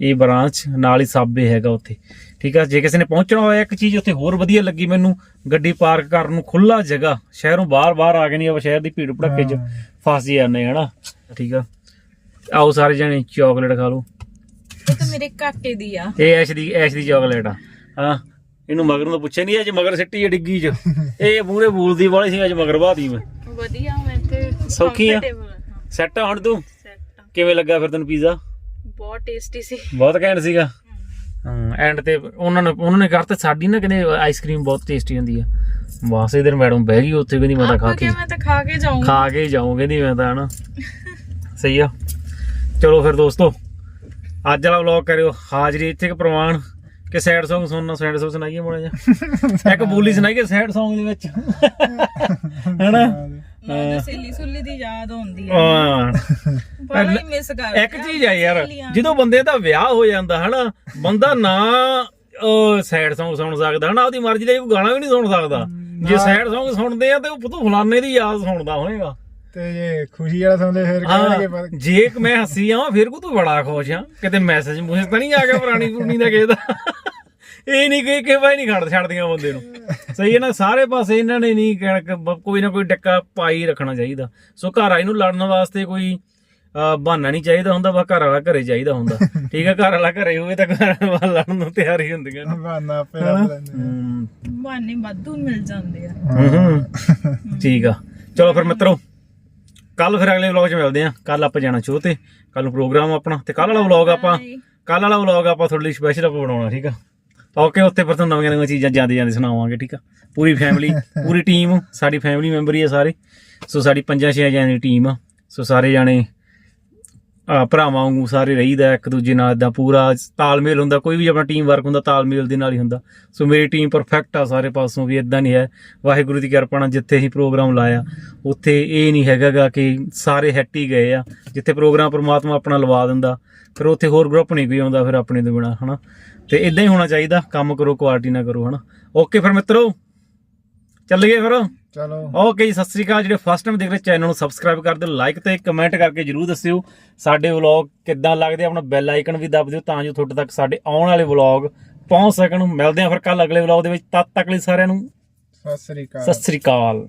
ਇਹ ਬ੍ਰਾਂਚ ਨਾਲ ਹੀ ਸਾਬੇ ਹੈਗਾ ਉੱਥੇ। ਠੀਕ ਆ? ਜੇ ਕਿਸੇ ਨੇ ਪਹੁੰਚਣਾ ਹੋਇਆ ਇੱਕ ਚੀਜ਼ ਉੱਥੇ ਹੋਰ ਵਧੀਆ ਲੱਗੀ ਮੈਨੂੰ ਗੱਡੀ ਪਾਰਕ ਕਰਨ ਨੂੰ ਖੁੱਲਾ ਜਗ੍ਹਾ। ਸ਼ਹਿਰੋਂ ਬਾਹਰ ਬਾਹਰ ਆ ਕੇ ਨਹੀਂ ਆਪਾਂ ਸ਼ਹਿਰ ਦੀ ਭੀੜ ਭੜੱਕੇ 'ਚ ਫਸ ਜਾਂਦੇ ਹਨਾ? ਠੀਕ ਆ? ਆਓ ਸਾਰੇ ਜਣੇ ਚਾਕਲੇਟ ਖਾ ਲਓ। ਇਹ ਤਾਂ ਮੇਰੇ ਕਾਕੇ ਦੀ ਆ। ਇਹ ਐਸ਼ ਦੀ ਐਸ਼ ਦੀ ਚਾਕਲੇਟ ਆ। ਹਾਂ ਇਹਨੂੰ ਮਗਰ ਨੂੰ ਪੁੱਛਿਆ ਨਹੀਂ ਅੱਜ ਮਗਰ ਸਿੱਟੀ ਆ ਡਿੱਗੀ 'ਚ। ਇਹ ਮੂਰੇ ਬੂਲਦੀ ਵਾਲੀ ਸੀ ਅੱਜ ਮਗਰ ਬਾਦੀ ਮੈਂ। ਵਧੀਆ ਮੈਂ ਤੇ ਸੌਖੀ ਆ? comfortable ਹਾਂ। ਸੈੱਟ ਆ ਹੁਣ ਤੂੰ? ਸੈੱਟ ਕਿਵੇਂ ਲੱਗਾ ਫਿਰ ਤੈਨੂੰ ਪੀਜ਼ਾ ਬਹੁਤ ਟੇਸਟੀ ਸੀ। ਬਹੁਤ ਘੈਂਟ ਸੀਗਾ? ਹਾਂ ਐਂਡ ਤੇ ਉਹਨਾਂ ਨੇ ਉਹਨਾਂ ਨੇ ਕਰਤੇ ਸਾਡੀ ਨਾ ਕਹਿੰਦੇ ਆਈਸਕ੍ਰੀਮ ਬਹੁਤ ਟੇਸਟੀ ਹੁੰਦੀ ਆ। ਬਸ ਇਧਰ ਮੈਡਮ ਬਹਿ ਗਈ ਉੱਥੇ ਕਹਿੰਦੀ ਮੈਂ ਤਾਂ ਖਾ ਆਪਾਂ ਕੇ ਕਿਹਾ ਮੈਂ ਤਾਂ ਖਾ ਕੇ ਜਾਊਂਗਾ। ਖਾ ਕੇ ਜਾਊਂ ਕਹਿੰਦੀ ਮੈਂ ਤਾਂ ਹਨਾ? ਸਹੀ ਆ। ਚਲੋ ਫਿਰ ਦੋਸਤੋ ਅੱਜ ਵਾਲਾ ਵਲੌਗ ਕਰਿਓ। ਹਾਜ਼ਰੀ ਇੱਥੇ ਕਿ ਪ੍ਰਵਾਨ। ਕਿ ਸੈਡ Song ਸੁਣਨਾ ਸੈਡ Song ਸੁਣਾਈਏ ਮੋੜਾ ਜਿਹਾ। ਇੱਕ ਬੋਲੀ ਸੁਣਾਈਏ ਸੈਡ Song ਦੇ ਵਿੱਚ। ਹਨਾ? ਮੈਨੂੰ ਸੇਲੀ ਸੁੱਲੀ ਦੀ ਯਾਦ ਆਉਂਦੀ ਆ। ਹਾਂ। ਬੜਾ ਹੀ ਮਿਸ ਕਰ ਇੱਕ ਚੀਜ਼ ਆ ਯਾਰ ਜਦੋਂ ਬੰਦੇ ਦਾ ਵਿਆਹ ਹੋ ਜਾਂਦਾ ਹਨਾ ਬੰਦਾ ਨਾ ਸੈਡ Song ਸੁਣ ਸਕਦਾ ਹਨਾ ਉਹਦੀ ਮਰਜ਼ੀ ਦਾ ਕੋਈ ਗਾਣਾ ਵੀ ਨਹੀਂ ਸੁਣ ਸਕਦਾ। ਜੇ ਸੈਡ Song ਸੁਣਦੇ ਆ ਤੇ ਉਹ ਪੁੱਤ ਫਲਾਣੇ ਦੀ ਯਾਦ ਸੁਣਦਾ ਹੋਏਗਾ। ਤੇ ਜੇ ਖੁਸ਼ੀ ਵਾਲਾ ਸੁਣਦੇ ਫਿਰ ਕਹਿਣਗੇ ਹਾਂ ਪਰ ਜੇ ਮੈਂ ਹੱਸੀ ਆਵਾਂ ਫਿਰ ਕੋ ਤੂੰ ਬੜਾ ਖੁਸ਼ ਆ? ਕਿਤੇ ਮੈਸੇਜ ਮੂਸੇ ਤਾਂ ਨਹੀਂ ਆ ਗਿਆ ਪੁਰਾਣੀ ਪੁਰਾਣੀ ਦਾ ਕਿਸੇ ਦਾ? ਇਹ ਨਹੀਂ ਕਿ ਕਿ ਵਾਈ ਨਹੀਂ ਖੜ ਛੱਡਦੀਆਂ ਬੰਦੇ ਨੂੰ। ਸਹੀ ਹੈ ਨਾ ਸਾਰੇ ਪਾਸੇ ਇਹਨਾਂ ਨੇ ਨਹੀਂ ਕਹਿਣਾ ਕੋਈ ਨਾ ਕੋਈ ਡੱਕਾ ਪਾਈ ਰੱਖਣਾ ਚਾਹੀਦਾ। ਸੋ ਘਰ ਆਈ ਨੂੰ ਲੜਨ ਵਾਸਤੇ ਕੋਈ ਬਹਾਨਾ ਨਹੀਂ ਚਾਹੀਦਾ ਹੁੰਦਾ ਬਸ ਘਰ ਵਾਲਾ ਘਰੇ ਚਾਹੀਦਾ ਹੁੰਦਾ। ਠੀਕ ਹੈ ਘਰ ਵਾਲਾ ਘਰੇ ਹੋਵੇ ਤਾਂ ਘਰ ਵਾਲਾ ਲੜਨ ਨੂੰ ਤਿਆਰ ਹੀ ਹੁੰਦੀਆਂ ਨੇ। ਬਹਾਨਾ ਆਪੇ ਲੱਭ ਲੈਂਦੇ ਬਹਾਨੇ ਵਾਧੂ ਮਿਲ ਜਾਂਦੇ ਆ। ਹਮ, ਠੀਕ ਆ। ਚਲੋ ਫਿਰ ਮਿੱਤਰੋ ਕੱਲ ਫਿਰ ਅਗਲੇ ਵਲੌਗ 'ਚ ਮਿਲਦੇ ਆ ਕੱਲ ਆਪਾਂ ਜਾਣਾ ਸ਼ੋਅ ਤੇ। ਕੱਲ ਨੂੰ ਪ੍ਰੋਗਰਾਮ ਆਪਣਾ। ਤੇ ਕੱਲ ਵਾਲਾ ਵਲੌਗ ਆਪਾਂ ਕੱਲ ਵਾਲਾ ਵਲੌਗ ਆਪਾਂ ਤੁਹਾਡੇ ਲਈ ਸਪੈਸ਼ਲ ਆਪਾਂ ਬਣਾਉਣਾ ਠੀਕ ਆ? ਓਕੇ ਉੱਤੇ ਫਿਰ ਤੁਹਾਨੂੰ ਨਵੀਆਂ ਨਵੀਆਂ ਚੀਜ਼ਾਂ ਜਾਂਦੇ ਜਾਂਦੇ ਸੁਣਾਵਾਂਗੇ ਠੀਕ ਆ? ਪੂਰੀ ਫੈਮਿਲੀ ਪੂਰੀ ਟੀਮ ਸਾਡੀ ਫੈਮਿਲੀ ਮੈਂਬਰ ਹੀ ਆ ਸਾਰੇ। ਸੋ ਸਾਡੀ ਪੰਜਾਂ ਛੇ ਜਣਿਆਂ ਦੀ ਟੀਮ ਆ। ਸੋ ਸਾਰੇ ਜਾਣੇ ਭਰਾਵਾਂ ਵਾਂਗੂ ਸਾਰੇ ਰਹੀਦਾ, ਇੱਕ ਦੂਜੇ ਨਾਲ ਇਦਾਂ ਪੂਰਾ ਤਾਲਮੇਲ ਹੁੰਦਾ, ਕੋਈ ਵੀ ਆਪਣਾ ਟੀਮ ਵਰਕ ਹੁੰਦਾ, ਤਾਲਮੇਲ ਦੇ ਨਾਲ ਹੀ ਹੁੰਦਾ। ਸੋ ਮੇਰੀ ਟੀਮ ਪਰਫੈਕਟ ਆ ਸਾਰੇ ਪਾਸੋਂ ਵੀ ਇਦਾਂ ਨਹੀਂ ਹੈ। ਵਾਹਿਗੁਰੂ ਦੀ ਕਿਰਪਾ ਨਾਲ ਜਿੱਥੇ ਹੀ ਪ੍ਰੋਗਰਾਮ ਲਾਇਆ, ਉੱਥੇ ਇਹ ਨਹੀਂ ਹੈਗਾਗਾ ਕਿ ਸਾਰੇ ਹੈਟ ਹੀ ਗਏ ਆ। ਜਿੱਥੇ ਪ੍ਰੋਗਰਾਮ ਪ੍ਰਮਾਤਮਾ ਆਪਣਾ ਲਵਾ ਦਿੰਦਾ, ਫਿਰ ਉੱਥੇ ਹੋਰ ਗਰੁੱਪ ਨਹੀਂ ਕੋਈ ਆਉਂਦਾ ਫਿਰ ਆਪਣੇ ਤੋਂ ਬਿਨਾ, ਹਨਾ? ਤੇ ਇਦਾਂ ਹੀ ਹੋਣਾ ਚਾਹੀਦਾ, ਕੰਮ ਕਰੋ ਕੁਆਲਿਟੀ ਨਾਲ ਕਰੋ, ਹਨਾ? ਓਕੇ ਫਿਰ ਮਿੱਤਰੋ, ਚੱਲ ਗਏ ਫਿਰ। ਚਲੋ। ਓਕੇ ਜੀ ਸਤਿ ਸ੍ਰੀ ਅਕਾਲ। ਜਿਹੜੇ ਫਸਟ ਟਾਈਮ ਦੇਖ ਰਹੇ ਚੈਨਲ ਨੂੰ ਸਬਸਕ੍ਰਾਈਬ ਕਰ ਦਿਓ ਲਾਈਕ ਤੇ ਕਮੈਂਟ ਕਰਕੇ ਜਰੂਰ ਦੱਸਿਓ। ਸਾਡੇ ਵਲੌਗ ਕਿੱਦਾਂ ਲੱਗਦੇ ਆਪਣਾ ਬੈਲ ਆਈਕਨ ਵੀ ਦੱਬ ਦਿਓ ਤਾਂ ਜੋ ਤੁਹਾਡੇ ਤੱਕ ਸਾਡੇ ਆਉਣ ਵਾਲੇ ਵਲੌਗ ਪਹੁੰਚ ਸਕਣ। ਮਿਲਦੇ ਆ ਫਿਰ ਕੱਲ ਅਗਲੇ ਵਲੌਗ ਦੇ ਵਿੱਚ। ਤਦ ਤੱਕ ਲਈ ਸਾਰਿਆਂ ਨੂੰ ਸਤਿ ਸ੍ਰੀ ਅਕਾਲ। ਸਤਿ ਸ੍ਰੀ ਅਕਾਲ।